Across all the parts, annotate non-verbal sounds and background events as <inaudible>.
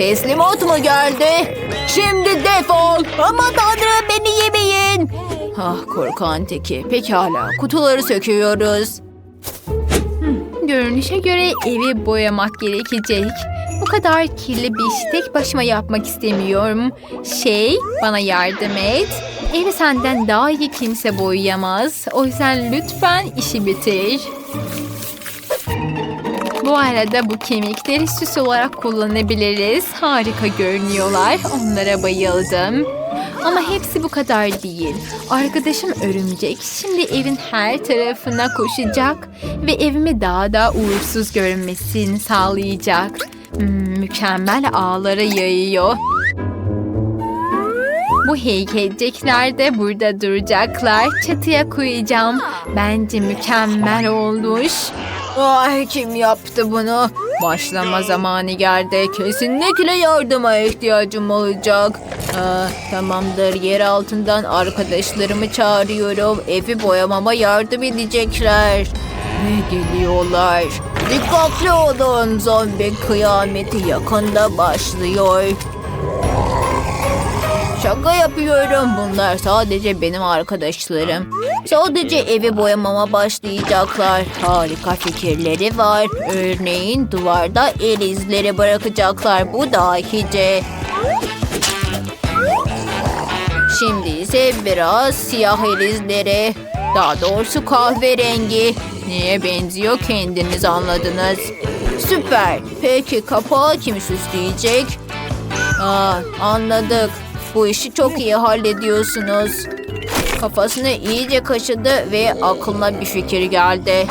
Teslimat mı geldi? Şimdi defol. Aman tanrım beni yemeyin. Ah korkan teki. Pekala kutuları söküyoruz. Görünüşe göre evi boyamak gerekecek. Bu kadar kirli bir işi tek başıma yapmak istemiyorum. Şey, bana yardım et. Evi senden daha iyi kimse boyayamaz. O yüzden lütfen işi bitir. Bu arada bu kemikleri süs olarak kullanabiliriz. Harika görünüyorlar. Onlara bayıldım. Ama hepsi bu kadar değil. Arkadaşım örümcek şimdi evin her tarafına koşacak ve evimi daha da uğursuz görünmesini sağlayacak. Hmm, mükemmel ağlara yayıyor. Bu heykelcikler de burada duracaklar. Çatıya koyacağım. Bence mükemmel olmuş. Ay kim yaptı bunu? Başlama zamanı geldi. Kesinlikle yardıma ihtiyacım olacak. Aa, tamamdır. Yer altından arkadaşlarımı çağırıyorum. Evi boyamama yardım edecekler. Ve geliyorlar. Dikkatli olun. Zombi kıyameti yakında başlıyor. Şaka yapıyorum. Bunlar sadece benim arkadaşlarım. Sadece evi boyamama başlayacaklar. Harika fikirleri var. Örneğin duvarda el izleri bırakacaklar. Bu dahice. Şimdi ise biraz siyah el izleri. Daha doğrusu kahverengi. Neye benziyor kendiniz anladınız. Süper. Peki kapağı kim süsleyecek? Aa, anladık. Bu işi çok iyi hallediyorsunuz. Kafasını iyice kaşıdı ve aklına bir fikir geldi.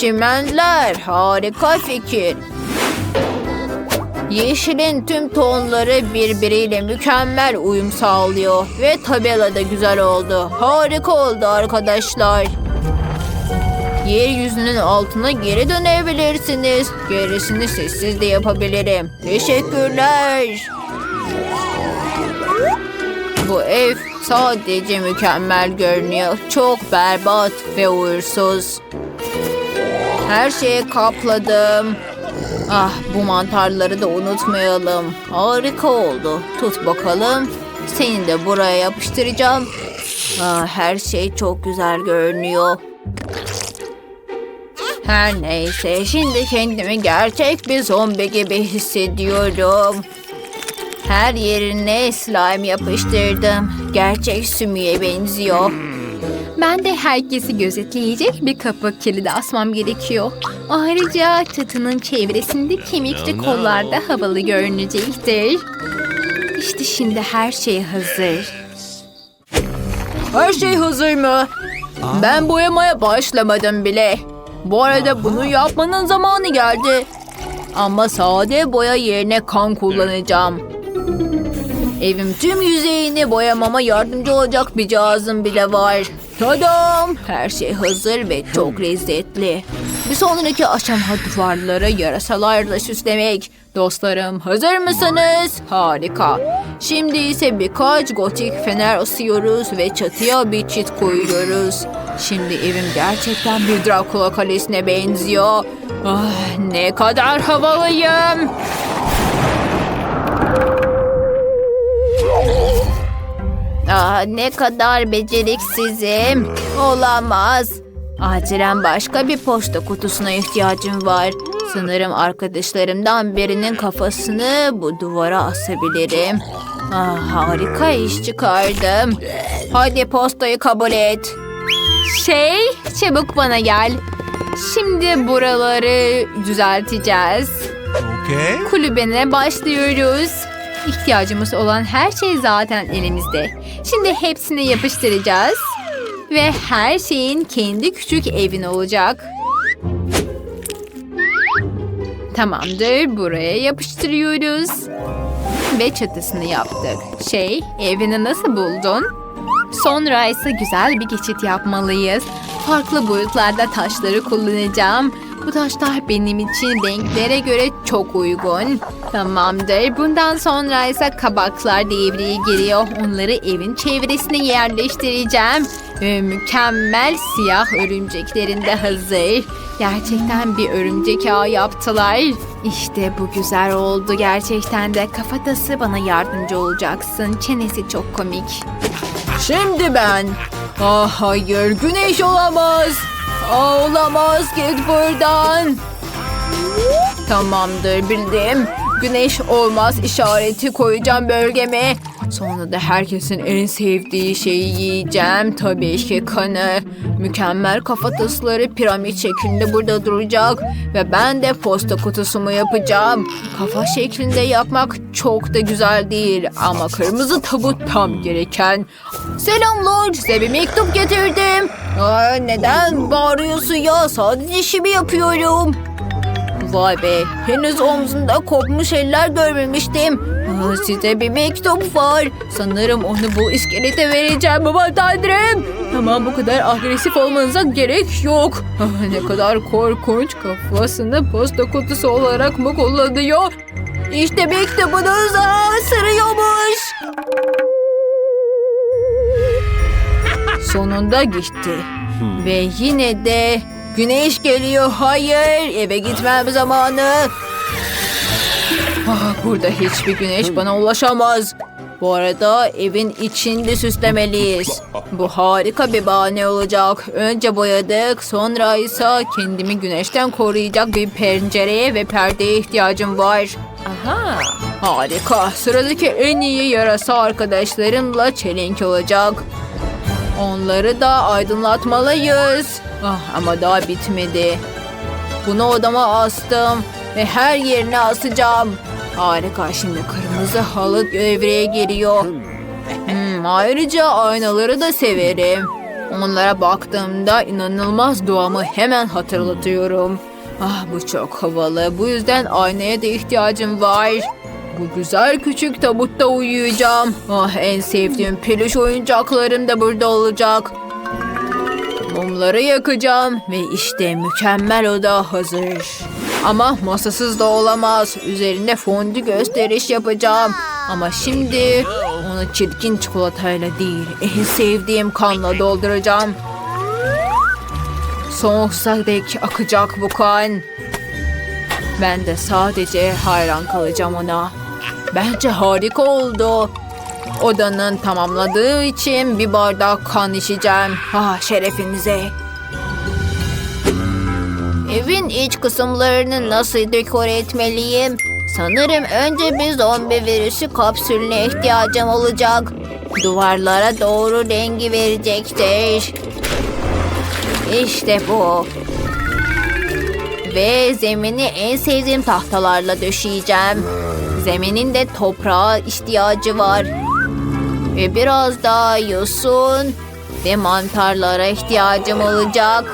Çimenler harika fikir. Yeşilin tüm tonları birbiriyle mükemmel uyum sağlıyor ve tabela da güzel oldu. Harika oldu arkadaşlar. Yeryüzünün altına geri dönebilirsiniz. Gerisini sessiz de yapabilirim. Teşekkürler. Bu ev sadece mükemmel görünüyor. Çok berbat ve uğursuz. Her şeyi kapladım. Ah bu mantarları da unutmayalım. Harika oldu. Tut bakalım. Seni de buraya yapıştıracağım. Ah, her şey çok güzel görünüyor. Her neyse şimdi kendimi gerçek bir zombi gibi hissediyorum. Her yerine slime yapıştırdım. Gerçek sümüğe benziyor. Ben de herkesi gözetleyecek bir kapı kilidi asmam gerekiyor. Ayrıca çatının çevresinde kemikli kollarda havalı görünecektir. İşte şimdi her şey hazır. Her şey hazır mı? Ben boyamaya başlamadım bile. Bu arada bunu yapmanın zamanı geldi. Ama sade boya yerine kan kullanacağım. Evim tüm yüzeyini boyamama yardımcı olacak bir cihazım bile var. Tadam! Her şey hazır ve çok lezzetli. Bir sonraki aşama duvarları yarasalarla süslemek. Dostlarım hazır mısınız? Harika. Şimdi ise birkaç gotik fener asıyoruz ve çatıya bir çit koyuyoruz. Şimdi evim gerçekten bir Dracula kalesine benziyor. Ah, ne kadar havalıyım. Ah, ne kadar beceriksizim. Olamaz. Acilen başka bir posta kutusuna ihtiyacım var. Sanırım arkadaşlarımdan birinin kafasını bu duvara asabilirim. Ah, harika iş çıkardım. Hadi postayı kabul et. Şey, çabuk bana gel. Şimdi buraları düzelteceğiz. Okay. Kulübene başlıyoruz. İhtiyacımız olan her şey zaten elimizde. Şimdi hepsini yapıştıracağız. Ve her şeyin kendi küçük evin olacak. Tamamdır. Buraya yapıştırıyoruz. Ve çatısını yaptık. Şey, evini nasıl buldun? Sonra ise güzel bir geçit yapmalıyız. Farklı boyutlarda taşları kullanacağım. Bu taşlar benim için renklere göre çok uygun. Tamamdır. Bundan sonra ise kabaklar devreye giriyor. Onları evin çevresine yerleştireceğim. Ve mükemmel siyah örümceklerin de hazır. Gerçekten bir örümcek ağı yaptılar. İşte bu güzel oldu gerçekten de. Kafatası bana yardımcı olacaksın. Çenesi çok komik. Şimdi ben. Ah hayır güneş olamaz. Olamaz git buradan. Tamamdır bildim. Güneş olmaz işareti koyacağım bölgeme. Sonra da herkesin en sevdiği şeyi yiyeceğim. Tabii ki kanı. Mükemmel kafatasları piramit şeklinde burada duracak. Ve ben de posta kutusumu yapacağım. Kafa şeklinde yapmak çok da güzel değil. Ama kırmızı tabut tam gereken. Selamlar size bir mektup getirdim. Aa, neden bağırıyorsun ya? Sadece işimi yapıyorum. Vay be, henüz omzunda kopmuş eller görmemiştim. Aa, size bir mektup var. Sanırım onu bu iskelete vereceğim baba tanrım. Tamam bu kadar agresif olmanıza gerek yok. Ah, ne kadar korkunç kafasını posta kutusu olarak mı kullanıyor? İşte mektubunuz aa, sırıyormuş. Sonunda gitti. Ve yine de güneş geliyor. Hayır eve gitmem zamanı. Ah, burada hiçbir güneş bana ulaşamaz. Bu arada evin içinde süslemeliyiz. Bu harika bir bahane olacak. Önce boyadık, sonra ise kendimi güneşten koruyacak bir pencereye ve perdeye ihtiyacım var. Aha, harika. Sıradaki en iyi yarasa arkadaşlarımla çelenk olacak. Onları da aydınlatmalıyız. Ah, ama daha bitmedi. Bunu odama astım ve her yerine asacağım. Harika şimdi kırmızı halı devreye giriyor. Hmm, ayrıca aynaları da severim. Onlara baktığımda inanılmaz doğamı hemen hatırlatıyorum. Ah bu çok havalı. Bu yüzden aynaya da ihtiyacım var. Bu güzel küçük tabutta uyuyacağım. Ah en sevdiğim peluş oyuncaklarım da burada olacak. Mumları yakacağım ve işte mükemmel oda hazır. Ama masasız da olamaz. Üzerinde fondü gösteriş yapacağım. Ama şimdi onu çirkin çikolatayla değil, en sevdiğim kanla dolduracağım. Sonsuza dek akacak bu kan. Ben de sadece hayran kalacağım ona. Bence harika oldu. Odanın tamamladığı için bir bardak kan içeceğim. Ah şerefinize. Evin iç kısımlarını nasıl dekore etmeliyim? Sanırım önce bir zombi virüsü kapsülüne ihtiyacım olacak. Duvarlara doğru rengi verecektir. İşte bu. Ve zemini en sevdiğim tahtalarla döşeyeceğim. Zeminin de toprağa ihtiyacı var. Ve biraz daha yosun ve mantarlara ihtiyacım olacak.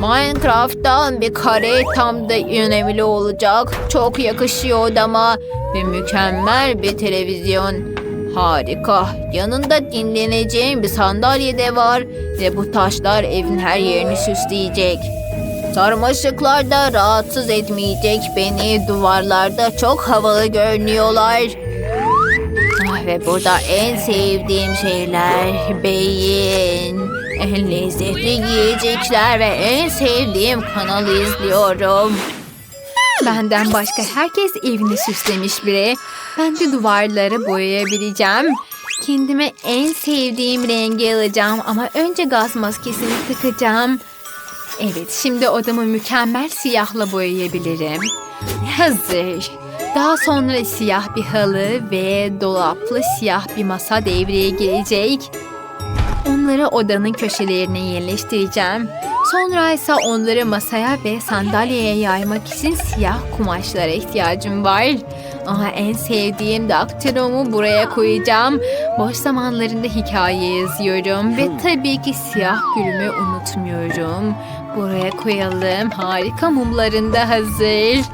Minecraft'tan bir kare tam da önemli olacak. Çok yakışıyor odama ve mükemmel bir televizyon. Harika. Yanında dinleneceğim bir sandalye de var ve bu taşlar evin her yerini süsleyecek. Sarmaşıklar da rahatsız etmeyecek beni. Duvarlarda çok havalı görünüyorlar. Ah, ve burada en sevdiğim şeyler beyin. En lezzetli yiyecekler ve en sevdiğim kanalı izliyorum. Benden başka herkes evini süslemiş biri. Ben de duvarları boyayabileceğim. Kendime en sevdiğim rengi alacağım ama önce gaz maskesini takacağım. Evet, şimdi odamı mükemmel siyahla boyayabilirim. Hazır. Daha sonra siyah bir halı ve dolaplı siyah bir masa devreye girecek. Onları odanın köşelerine yerleştireceğim. Sonra ise onları masaya ve sandalyeye yaymak için siyah kumaşlara ihtiyacım var. Aha, en sevdiğim daktilomu buraya koyacağım. Boş zamanlarında hikaye yazıyorum ve tabii ki siyah gülümü unutmuyorum. Buraya koyalım. Harika mumların da hazır.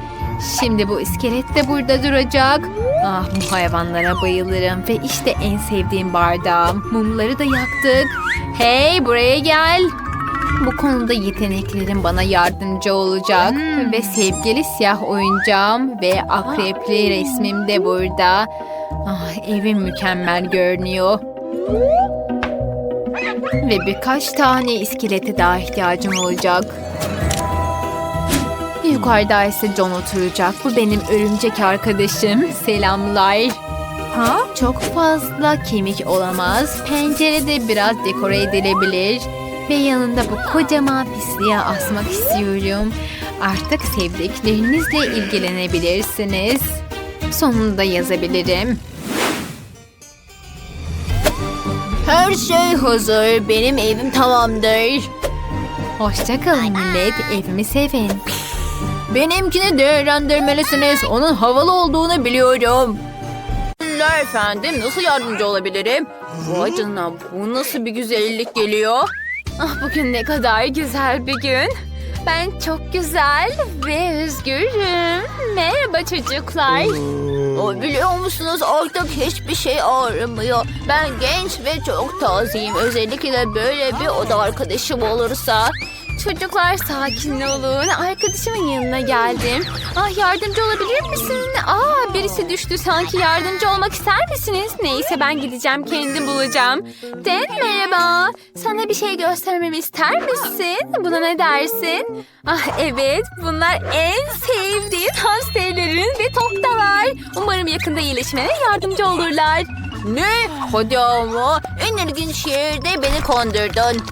Şimdi bu iskelet de burada duracak. Ah bu hayvanlara bayılırım ve işte en sevdiğim bardağım. Mumları da yaktık. Hey buraya gel. Bu konuda yeteneklerim bana yardımcı olacak. Ve sevgili siyah oyuncağım ve akrepli resmim de burada. Ah, evim mükemmel görünüyor. Ve birkaç tane iskelete daha ihtiyacım olacak. Yukarıda ise John oturacak. Bu benim örümcek arkadaşım. Selamlar. Ha? Çok fazla kemik olamaz. Pencerede biraz dekore edilebilir. Ve yanında bu kocaman pisliğe asmak istiyorum. Artık sevdiklerinizle ilgilenebilirsiniz. Sonunda yazabilirim. Her şey hazır. Benim evim tamamdır. Hoşçakalın millet. Evimi sevin. Benimkini değerlendirmelisiniz. Onun havalı olduğunu biliyorum. Teşekkürler efendim. Nasıl yardımcı olabilirim? Vay canına bu nasıl bir güzellik geliyor? Ah bugün ne kadar güzel bir gün. Ben çok güzel ve özgürüm. Merhaba çocuklar. O biliyor musunuz artık hiçbir şey ağrımıyor. Ben genç ve çok tazeyim. Özellikle böyle bir oda arkadaşım olursa. Çocuklar sakin olun. Arkadaşımın yanına geldim. Ah yardımcı olabilir misin? Aa birisi düştü. Sanki yardımcı olmak ister misiniz? Neyse ben gideceğim kendim bulacağım. Dan merhaba. Sana bir şey göstermemi ister misin? Buna ne dersin? Ah evet bunlar en sevdiğim hamsterlerin ve var. Umarım yakında iyileşmene yardımcı olurlar. Ne? Hadi ama en ilginç şehirde beni kandırdın.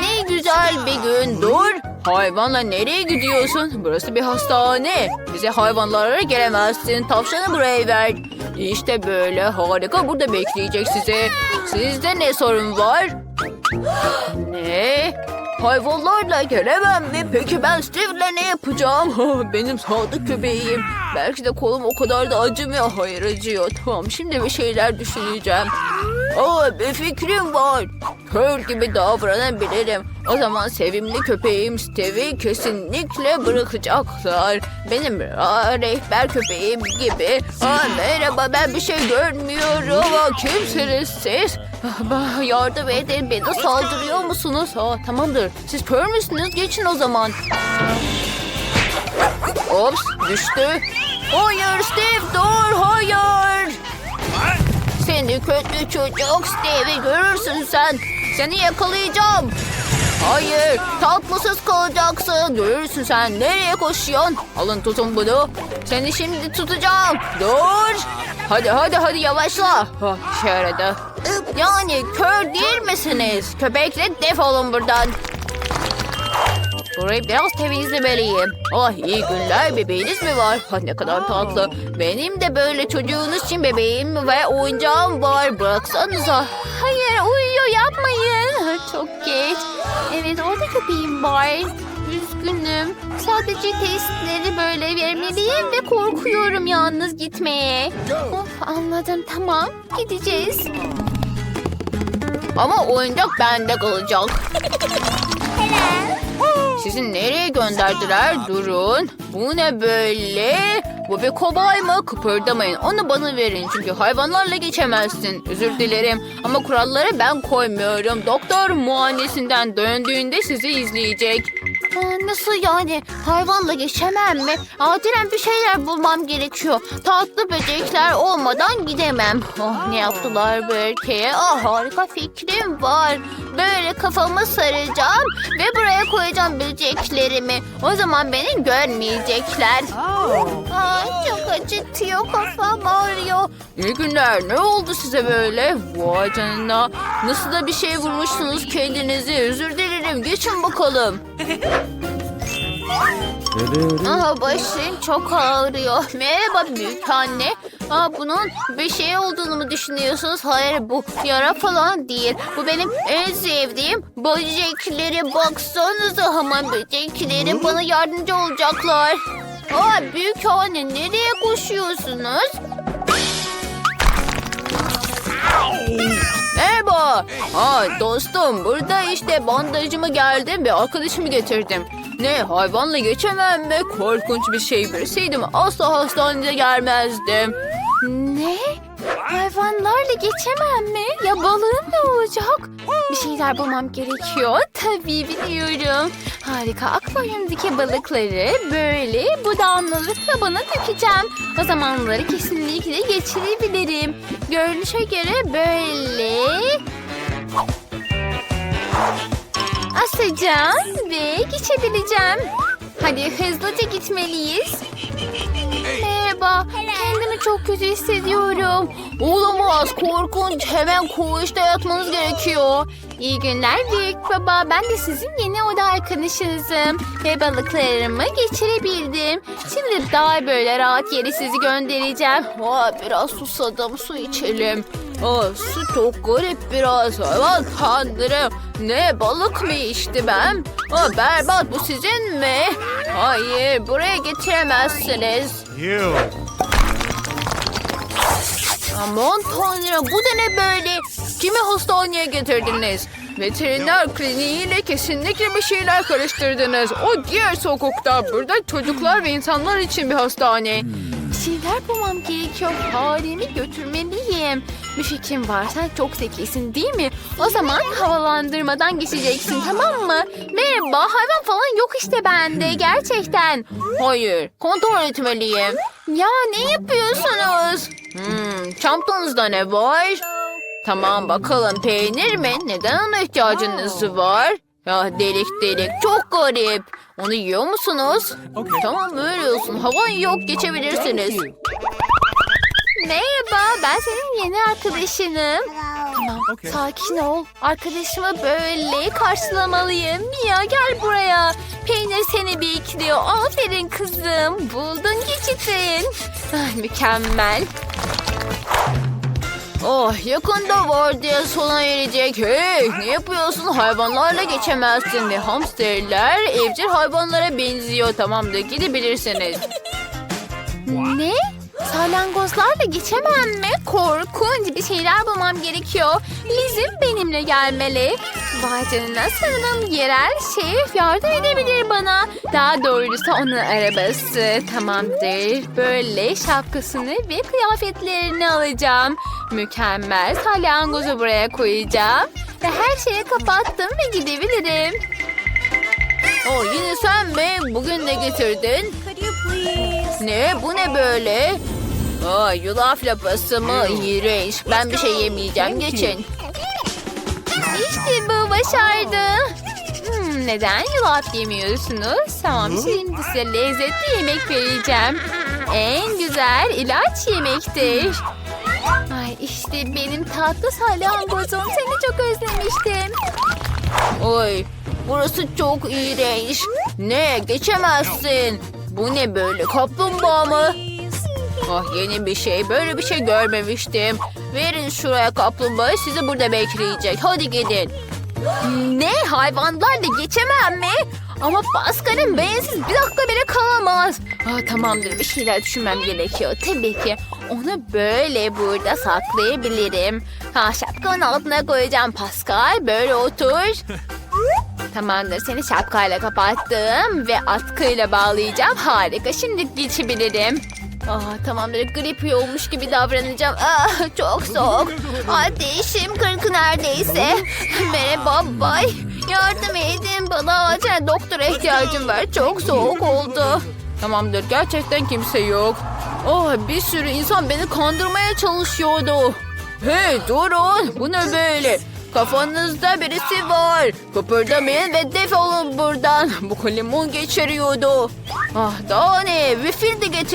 Ne güzel bir gün. Dur. Hayvanla nereye gidiyorsun? Burası bir hastane. Bize hayvanlara gelemezsin. Tavşanı buraya ver. İşte böyle harika burada bekleyecek sizi. Sizde ne sorun var? <gasps> Ne? Hayvanlarla gelemem mi? Peki ben Steve'le ne yapacağım? <laughs> Benim sadık köpeğim. Belki de kolum o kadar da acımıyor. Hayır acıyor. Tamam şimdi bir şeyler düşüneceğim. Aa bir fikrim var. Kör gibi davranabilirim. O zaman sevimli köpeğim Steve'i kesinlikle bırakacaklar. Benim aa, rehber köpeğim gibi. Aa, merhaba ben bir şey görmüyorum. Aa, kimsiniz siz? Ah, bah, Yardım edin beni saldırıyor musunuz? Aa, tamamdır siz kör müsünüz? Geçin o zaman. Ops düştü. Hayır Steve dur hayır. Seni kötü çocuk Steve'i görürsün sen. Seni yakalayacağım. Hayır tatlısız kalacaksın. Görürsün sen nereye koşuyorsun? Alın tutun bunu. Seni şimdi tutacağım. Dur. Hadi hadi hadi yavaşla. Yaradı. Yani kör değil misiniz? Köpekle defolun buradan. Burayı biraz temizlemeliyim. Ah iyi günler bebeğiniz mi var? Ah, ne kadar tatlı. Benim de böyle çocuğunuz için bebeğim ve oyuncağım var. Bıraksanıza. Hayır uyuyor yapmayın. <laughs> Çok geç. Evet orada köpeğim var. Üzgünüm. Sadece testleri böyle vermeliyim ve korkuyorum yalnız gitmeye. Of anladım tamam gideceğiz. Ama oyuncak bende kalacak. <laughs> Sizi nereye gönderdiler? Durun. Bu ne böyle? Bu bir kobay mı? Kıpırdamayın. Onu bana verin. Çünkü hayvanlarla geçemezsin. Özür dilerim. Ama kuralları ben koymuyorum. Doktor muayenesinden döndüğünde sizi izleyecek. Aa, nasıl yani? Hayvanla geçemem mi? Acilen bir şeyler bulmam gerekiyor. Tatlı böcekler olmadan gidemem. Oh, ne yaptılar bu erkeğe? Ah, harika fikrim var. Böyle kafamı saracağım ve buraya koyacağım böceklerimi. O zaman beni görmeyecekler. Ay, çok acıtıyor kafam ağrıyor. İyi günler. Ne oldu size böyle? Vay canına. Nasıl da bir şey vurmuşsunuz kendinizi. Özür dilerim. Geçin bakalım. Aa, başım çok ağrıyor. Merhaba büyük anne. Aa, bunun bir şey olduğunu mu düşünüyorsunuz? Hayır bu yara falan değil. Bu benim en sevdiğim böcekleri. Baksanıza hamam böcekleri bana yardımcı olacaklar. Aa, büyük anne nereye koşuyorsunuz? Merhaba. Aa, dostum burada işte bandajımı geldim ve arkadaşımı getirdim. Ne hayvanla geçemem mi? Korkunç bir şey birisiydim. Asla hastanede gelmezdim. Ne? Hayvanlarla geçemem mi? Ya balığım ne olacak? Bir şeyler bulmam gerekiyor. Tabii biliyorum. Harika. Akvaryumdaki balıkları böyle bu damlalık tabana dökeceğim. O zaman onları kesinlikle geçirebilirim. Görünüşe göre böyle asacağım ve geçebileceğim. Hadi hızlıca gitmeliyiz. Merhaba. Kendimi çok kötü hissediyorum. Olamaz. Korkunç. Hemen koğuşta yatmanız gerekiyor. İyi günler büyük baba. Ben de sizin yeni oda arkadaşınızım. Ve balıklarımı geçirebildim. Şimdi daha böyle rahat yere sizi göndereceğim. Aa, biraz susadım. Su içelim. Aa, su çok garip biraz. Aman tanrım. Ne balık mı içti ben? Aa, berbat bu sizin mi? Hayır buraya getiremezsiniz. Ew. Aman tanrım bu da ne böyle? Kimi hastaneye getirdiniz? Veteriner kliniğiyle kesinlikle bir şeyler karıştırdınız. O diğer sokakta burada çocuklar ve insanlar için bir hastane. Bir şeyler bulmam gerekiyor. Faremi götürmeliyim. Bir fikrim var. Sen çok zekisin değil mi? O zaman havalandırmadan geçeceksin tamam mı? Merhaba hayvan falan yok işte bende gerçekten. Hayır kontrol etmeliyim. Ya ne yapıyorsunuz? Hmm, çantanızda ne var? Tamam bakalım peynir mi? Neden ona ihtiyacınız var? Ya delik delik çok garip. Onu yiyor musunuz? Tamam öyle olsun. Havan yok geçebilirsiniz. Merhaba ben senin yeni arkadaşınım. Tamam Okay. sakin ol. Arkadaşımı böyle karşılamalıyım. Mia gel buraya. Peynir seni bekliyor. Aferin kızım. Buldun geçitin. Ay, mükemmel. Oh yakında var diye sona erecek. Hey ne yapıyorsun hayvanlarla geçemezsin ve hamsterler evcil hayvanlara benziyor tamamdır gidebilirsiniz. Ne? Salyangozlarla geçemem mi? Korkunç bir şeyler bulmam gerekiyor. Lizim benimle gelmeli. Vay canına sanırım yerel şef yardım edebilir bana. Daha doğrusu onun arabası. Tamamdır. Böyle şapkasını ve kıyafetlerini alacağım. Mükemmel. Salyangozu buraya koyacağım. Ve her şeyi kapattım ve gidebilirim. O yine sen mi? Bugün ne getirdin? Ne? Bu ne böyle? Aa, yulaf lapası mı? İğrenç. Ben bir şey yemeyeceğim. Geçin. İşte bu başardı. Hmm, neden yulaf yemiyorsunuz? Tamam şimdi size lezzetli yemek vereceğim. En güzel ilaç yemektir. Ay işte benim tatlı salyangozum. Seni çok özlemiştim. Oy burası çok iğrenç. Ne geçemezsin. Bu ne böyle kaplumbağa mı? Ah yeni bir şey. Böyle bir şey görmemiştim. Verin şuraya kaplumbağa sizi burada bekleyecek. Hadi gidin. Ne hayvanlarla geçemem mi? Ama Pascal'in bensiz bir dakika bile kalamaz. Ah, tamamdır bir şeyler düşünmem gerekiyor. Tabii ki onu böyle burada saklayabilirim. Ha şapkamın altına koyacağım Pascal. Böyle otur. <laughs> Tamamdır seni şapkayla kapattım ve atkıyla bağlayacağım. Harika şimdi geçebilirim. Aa, tamamdır grip olmuş gibi davranacağım. Aa, çok soğuk. Ateşim kırk neredeyse. Merhaba bay. Yardım edin bana acil doktora ihtiyacım var. Çok soğuk oldu. Tamamdır gerçekten kimse yok. Oh, bir sürü insan beni kandırmaya çalışıyordu. Hey durun bu ne böyle? Kafanızda birisi var. Kıpırdamayın ve defolun buradan. Bu limon geçiriyordu. Ah daha ne? Bir fil de getir.